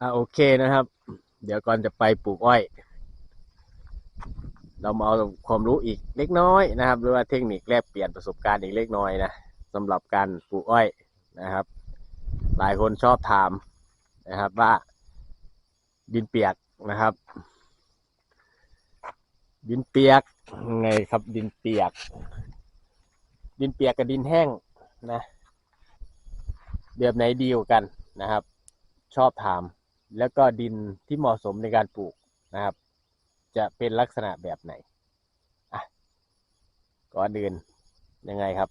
อ่าโอเคนะครับ เดี๋ยวก่อนจะไปปลูกอ้อย เรามาเอาความรู้อีกเล็กน้อยนะครับ หรือว่าเทคนิคแลกเปลี่ยนประสบการณ์อีกเล็กน้อยนะสำหรับการปลูกอ้อยนะครับ หลายคนชอบถามนะครับว่าดินเปียกนะครับ ดินเปียกไงครับดินเปียก ดินเปียกกับดินแห้งนะแบบไหนดีกว่ากันนะครับ ชอบถาม แล้วก็ดินที่เหมาะสมในการปลูกนะครับ จะเป็นลักษณะแบบไหนอะก่อนอื่นยังไงครับ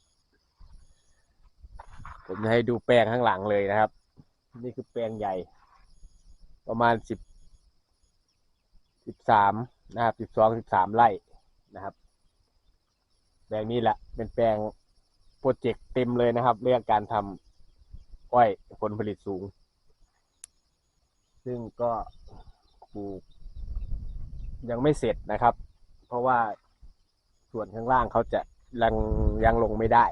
ผมจะให้ดูแปลงข้างหลังเลยนะครับ นี่คือแปลงใหญ่ ประมาณสิบสิบสามนะครับสิบสองสิบสามไร่นะครับ แปลงนี้แหละเป็นแปลงโปรเจกต์เต็มเลยนะครับ เรื่องการทำอ้อยผลผลิตสูง ซึ่งก็ปลูกยังไม่เสร็จนะครับ เพราะว่าส่วนข้างล่างเขาจะยังยังลงไม่ได้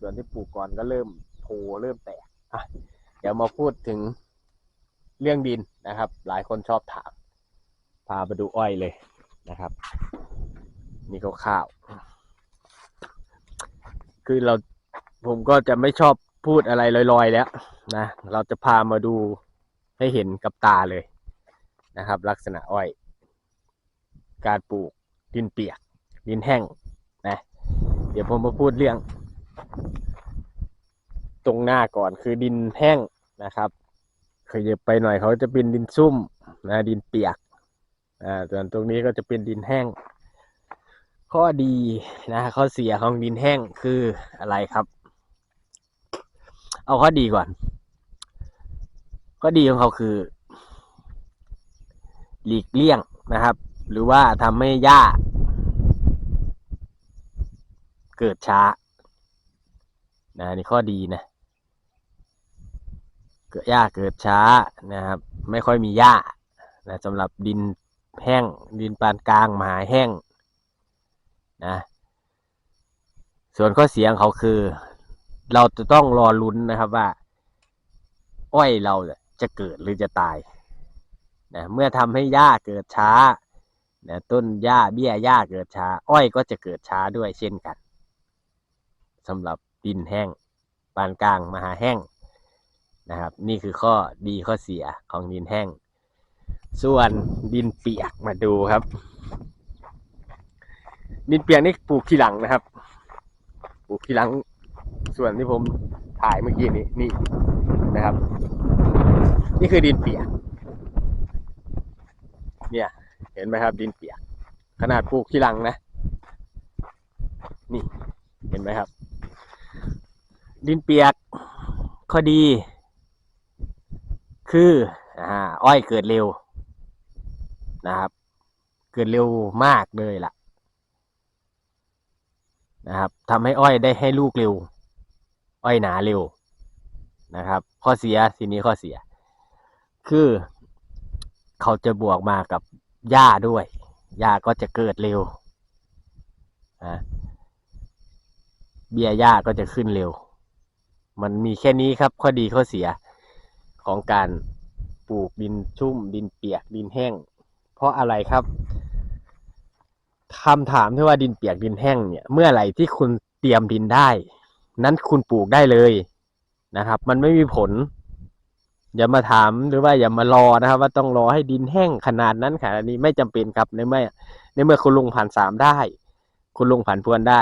ส่วนที่ปลูกก่อนก็เริ่มโผล่เริ่มแตกอะเดี๋ยวมาพูดถึงเรื่องดินนะครับ หลายคนชอบถาม พาไปดูอ้อยเลยนะครับ นี่ข้าวๆคือเราผมก็จะไม่ชอบพูดอะไรลอยๆแล้วนะ เราจะพามาดู ให้เห็นกับตาเลยนะครับ ลักษณะอ้อย การปลูกดินเปียก ดินแห้งนะเดี๋ยวผมมาพูดเรื่อง ตรงหน้าก่อนคือดินแห้งนะครับขยับไปหน่อยเขาจะเป็นดินซุ่มนะดินเปียกอ่าส่วนตรงนี้ก็จะเป็นดินแห้ง ข้อดีนะข้อเสียของดินแห้งคืออะไรครับ เอาข้อดีก่อน ข้อดีของเขาคือ หลีกเลี่ยงนะครับ หรือว่าทำให้หญ้า เกิดช้านะนี่ข้อดีนะเกิดหญ้าเกิดช้านะครับ ไม่ค่อยมีหญ้านะสำหรับดินแห้งดินปานกลางมหาแห้งนะส่วนข้อเสียของเขาคือ เราจะต้องรอลุ้นนะครับว่า อ้อยเราเนี่ย จะเกิดหรือจะตายนะเมื่อทำให้หญ้าเกิดช้านะต้นหญ้าเบี้ยหญ้าเกิดช้า อ้อยก็จะเกิดช้าด้วยเช่นกันสำหรับดินแห้งปานกลางมหาแห้งนะครับ นี่คือข้อดีข้อเสียของดินแห้ง ส่วนดินเปียกมาดูครับ ดินเปียกนี่ปลูกทีหลังนะครับ ปลูกทีหลังส่วนที่ผมถ่ายเมื่อกี้นี้นี่นะครับ นี่คือดินเปียก เนี่ย เห็นไหมครับ ดินเปียก ขนาดปลูกที่ลังนะ นี่ เห็นไหมครับ ดินเปียกข้อดี คืออ่าอ้อยเกิดเร็วนะครับ เกิดเร็วมากเลยล่ะ นะครับทำให้อ้อยได้ให้ลูกเร็ว อ้อยหนาเร็วนะครับ ข้อเสียทีนี้ข้อเสีย คือเขาจะบวกมากับหญ้าด้วยหญ้าก็จะเกิดเร็วนะเบี้ยหญ้าก็จะขึ้นเร็ว มันมีแค่นี้ครับ ข้อดีข้อเสียของการปลูกดินชุ่มดินเปียกดินแห้ง เพราะอะไรครับคำถามที่ว่าดินเปียกดินแห้งเนี่ย เมื่อไหร่ที่คุณเตรียมดินได้ นั้นคุณปลูกได้เลยนะครับ มันไม่มีผล อย่ามาถามหรือว่าอย่ามารอนะครับ ว่าต้องรอให้ดินแห้งขนาดนั้นขนาดนี้ไม่จำเป็นครับในเมื่อในเมื่อคุณลงผ่านสามได้ คุณลงผ่านพวนได้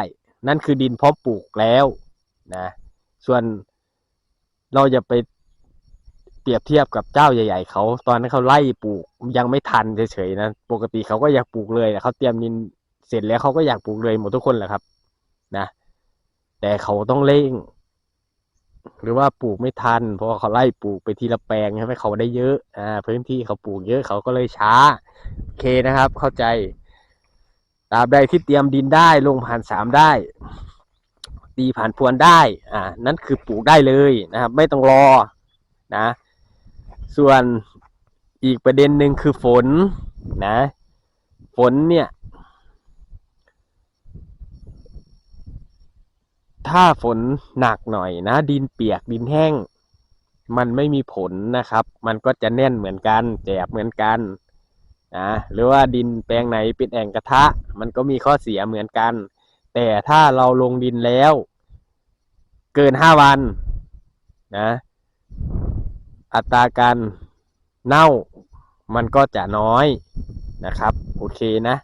นั่นคือดินพร้อมปลูกแล้วนะส่วนเราอย่าไปเปรียบเทียบกับเจ้าใหญ่ ๆเขาตอนนั้นเขาไล่ปลูกยังไม่ทันเฉยๆนะปกติเขาก็อยากปลูกเลยเขาเตรียมดินเสร็จแล้วเขาก็อยากปลูกเลยหมดทุกคนแหละครับ นะ แต่เขาต้องเร่ง หรือว่าปลูกไม่ทัน เพราะาเขาไล่ปลูกไปทีละแปลงใช่ไหมเขาได้เยอะอ่าพื้นที่เขาปลูกเยอะเขาก็เลยช้าโอเคนะครับ เข้าใจตราบใดที่เตรียมดินได้ลงผ่านสามได้ตีผ่านพวนได้ อ่า นั่นคือปลูกได้เลยนะครับ ไม่ต้องรอนะ ส่วนอีกประเด็นหนึ่งคือฝนนะ ฝนเนี่ย ถ้าฝนหนักหน่อยนะ ดินเปียกดินแห้ง มันไม่มีผลนะครับ มันก็จะแน่นเหมือนกันแจบเหมือนกันนะหรือว่าดินแปลงไหนเป็นแอ่งกระทะ มันก็มีข้อเสียเหมือนกัน แต่ถ้าเราลงดินแล้ว เกินห้าวันนะอัตราการเน่ามันก็จะน้อยนะครับ โอเคนะ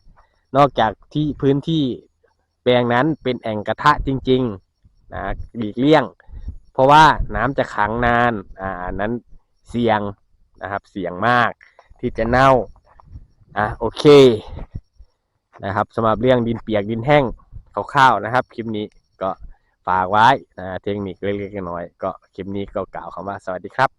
นอกจากที่พื้นที่แปลงนั้นเป็นแอ่งกระทะจริง ๆ นะหลีกเลี่ยง เพราะว่าน้ำจะขังนานอ่านนั้นเสี่ยงนะครับ เสี่ยงมากที่จะเน่าอะโอเคนะครับสำหรับเรื่องดินเปียกดินแห้งคร่าวๆนะครับ คลิปนี้ก็ฝากไว้นะเทคนิคเล็กๆน้อยๆก็คลิปนี้ก็กล่าวคำว่าสวัสดีครับ